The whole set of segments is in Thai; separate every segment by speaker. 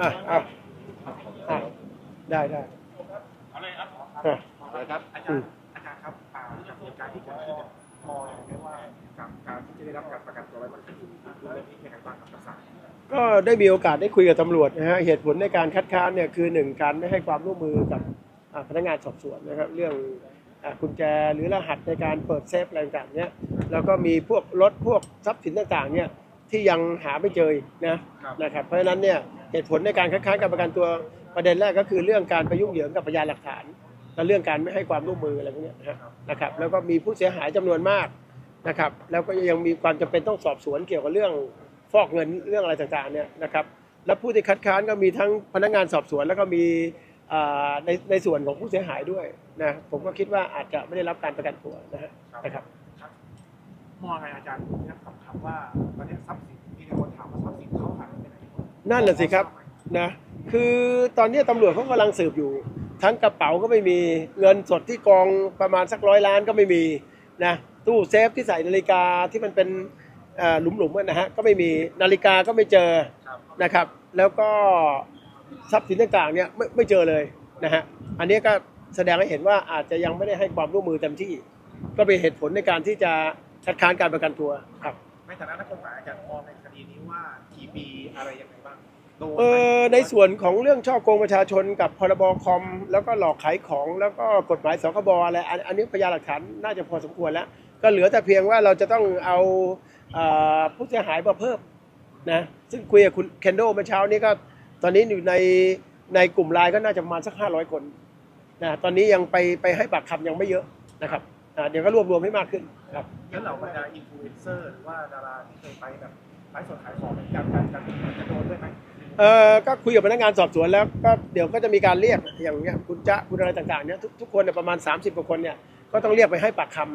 Speaker 1: ได้ได้
Speaker 2: เอาเลยครับ
Speaker 1: อะ
Speaker 2: เลยครับ
Speaker 3: อาจารย์อาจารย์ครับอ่าเหตุการณ์ที่เกิดขึ้นเนี่ยมองยังไงว่ากับการที่จะได้รับการประกันตัวไว้มันคือเรื่องนี้ยังไงบ้างครับทักษะ
Speaker 1: ก็ได้มีโอกาสได้คุยกับตำรวจนะฮะเหตุผลในการคัดค้านเนี่ยคือหนึ่งการไม่ให้ความร่วมมือกับอ่าพนักงานสอบสวนนะครับเรื่องอ่ากุญแจหรือรหัสในการเปิดเซฟอะไรต่างๆเนี่ยแล้วก็มีพวกรถพวกทรัพย์สินต่างๆเนี่ยที่ยังหาไม่เจออีกนะนะครับเพราะฉะนั้นเนี่ย เหตุผลในการคัดค้านการประกันตัวประเด็นแรกก็คือเรื่องการไปยุ่งเหยิงกับพยานหลักฐาน และเรื่องการไม่ให้ความร่วมมืออะไรพวกเนี้ยนะครับ แล้วก็มีผู้เสียหายจำนวนมากนะครับ แล้วก็ยังมีความจำเป็นต้องสอบสวนเกี่ยวกับเรื่องฟอกเงินเรื่องอะไรต่างๆเนี่ยนะครับ และผู้ที่คัดค้านก็มีทั้งพนักงานสอบสวน แล้วก็มีในในส่วนของผู้เสียหายด้วยนะผมก็คิดว่าอาจจะไม่ได้รับการประกันตัวนะฮะนะครับ
Speaker 3: มองไงอาจารย์เนี่ยกับคำว่าตอนนี้ทรัพย์สินมีคนถามว่าทรัพย์สินเขาหายไป นั่
Speaker 1: นแหละสิครับนะคือตอนนี้ตำรวจเขากำลังสืบอยู่ ทั้งกระเป๋าก็ไม่มีเงินสดที่กองประมาณสักร้อยล้านก็ไม่มีนะตู้เซฟที่ใส่นาฬิกาที่มันเป็นเอ่อหลุมๆนะฮะก็ไม่มีนาฬิกาก็ไม่เจอนะครับ แล้วก็ทรัพย์สินต่างๆเนี่ยไม่ไม่เจอเลยนะฮะอันนี้ก็แสดงให้เห็นว่าอาจจะยังไม่ได้ให้ความร่วมมือเต็มที่ ก็เป็นเหตุผลในการที่จะคัดค้านการประกันตัวครับ
Speaker 3: ในฐานะนักกฎหมายอาจารย์มองใน ปีอะไรยังไงบ้างโดนไหม
Speaker 1: เออในส่วนของเรื่องช่อโกงประชาชนกับพรบคอม แล้วก็หลอกขายของแล้วก็กฎหมายสคบอะไรอันอันนี้พยานหลักฐานน่าจะพอสมควรแล้ว ก็เหลือแต่เพียงว่าเราจะต้องเอาเอ่อผู้เสียหายมาเพิ่มนะซึ่งคุยกับคุณเคนโดเมื่อเช้านี้ก็ตอนนี้อยู่ในในกลุ่มไลน์ก็น่าจะประมาณสักห้าร้อยคนนะตอนนี้ยังไปไปให้ปากคำยังไม่เยอะนะครับอ่าเดี๋ยวก็รวบรวมให้มากขึ้นครับ
Speaker 3: งั้นเราบรรดาอินฟลูเอนเซอร์หรือว่าดาราที่เคยไปแบบ ไลฟ์สดขายของเป็นการการการจะโดนด้วยไหม
Speaker 1: เออก็คุยกับพนักงานสอบสวนแล้วก็เดี๋ยวก็จะมีการเรียกอย่างเนี้ยคุณจ๊ะคุณอะไรต่างๆเนี้ยทุกทุกคนเนี่ยประมาณ 30กว่าคนเนี่ยก็ต้องเรียกไปให้ปากค
Speaker 3: ครับ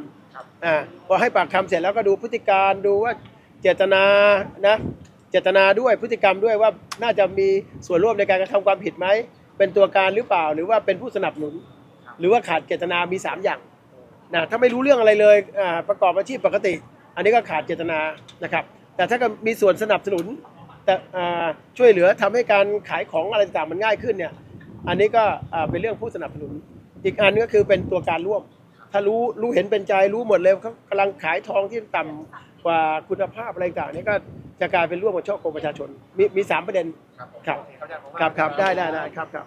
Speaker 3: ำ
Speaker 1: อ่าพอให้ปากคำเสร็จแล้วก็ดูพฤติการดูว่าเจตนานะเจตนาด้วยพฤติกรรมด้วยว่าน่าจะมีส่วนร่วมในการกระทำความผิดไหมเป็นตัวการหรือเปล่าหรือว่าเป็นผู้สนับสนุน หรือว่าขาดเจตนามี 3 อย่างนะถ้าไม่รู้เรื่องอะไรเลยอ่าประกอบอาชีพปกติ อันนี้ก็ขาดเจตนานะครับ แต่ถ้าก็มีส่วนสนับสนุน แต่อ่าช่วยเหลือทำให้การขายของอะไรต่างๆมันง่ายขึ้นเนี่ย อันนี้ก็อ่าเป็นเรื่องผู้สนับสนุน อีกอันก็คือเป็นตัวการร่วม ถ้ารู้รู้เห็นเป็นใจรู้หมดเลยเขากำลังขายทองที่ต่ำกว่าคุณภาพอะไรต่างๆนี่ก็จะกลายเป็นร่วมกับช่อโกงประชาชน มีมีสามประเด็น
Speaker 3: ครับผม
Speaker 1: ครับ
Speaker 3: โอเเข้าใจผม
Speaker 1: ครับครับได้ได้ได้ครับครับ